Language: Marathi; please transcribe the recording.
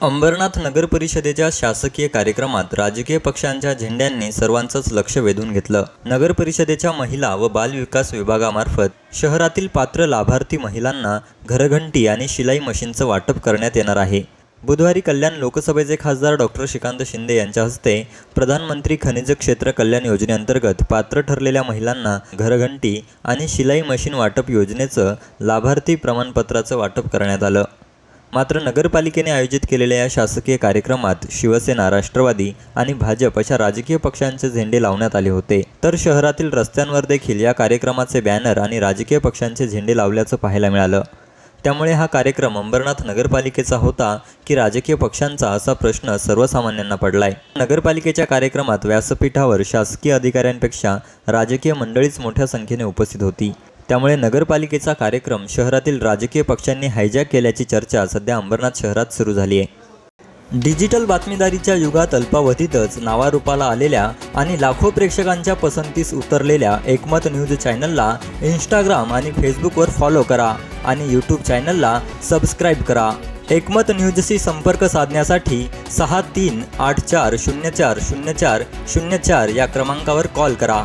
अंबरनाथ नगर परिषदेच्या शासकीय कार्यक्रमात राजकीय पक्षांच्या झेंड्यांनी सर्वांचंच लक्ष वेधून घेतलं. नगर परिषदेच्या महिला व बालविकास विभागामार्फत शहरातील पात्र लाभार्थी महिलांना घरघंटी आणि शिलाई मशीनचं वाटप करण्यात येणार आहे. बुधवारी कल्याण लोकसभेचे खासदार डॉक्टर श्रीकांत शिंदे यांच्या हस्ते प्रधानमंत्री खनिज क्षेत्र कल्याण योजनेअंतर्गत पात्र ठरलेल्या महिलांना घरघंटी आणि शिलाई मशीन वाटप योजनेचं लाभार्थी प्रमाणपत्राचं वाटप करण्यात आलं. मात्र नगरपालिकेने आयोजित केलेल्या या शासकीय कार्यक्रमात शिवसेना राष्ट्रवादी आणि भाजप अशा राजकीय पक्षांचे झेंडे लावण्यात आले होते. तर शहरातील रस्त्यांवर देखील या कार्यक्रमाचे बॅनर आणि राजकीय पक्षांचे झेंडे लावल्याचं पाहायला मिळालं. त्यामुळे हा कार्यक्रम अंबरनाथ नगरपालिकेचा होता की राजकीय पक्षांचा असा प्रश्न सर्वसामान्यांना पडलाय. नगरपालिकेच्या कार्यक्रमात व्यासपीठावर शासकीय अधिकाऱ्यांपेक्षा राजकीय मंडळीच मोठ्या संख्येने उपस्थित होती. त्यामुळे नगरपालिकेचा कार्यक्रम शहरातील राजकीय पक्षांनी हायजॅक केल्याची चर्चा सध्या अंबरनाथ शहरात सुरू झाली आहे. डिजिटल बातमीदारीच्या युगात अल्पावधीतच नावारूपाला आलेल्या आणि लाखो प्रेक्षकांच्या पसंतीस उतरलेल्या एकमत न्यूज चॅनलला इंस्टाग्राम आणि फेसबुकवर फॉलो करा आणि यूट्यूब चॅनलला सबस्क्राईब करा. एकमत न्यूजशी संपर्क साधण्यासाठी सहा तीन आठ चार शून्य चार शून्य चार शून्य चार या क्रमांकावर कॉल करा.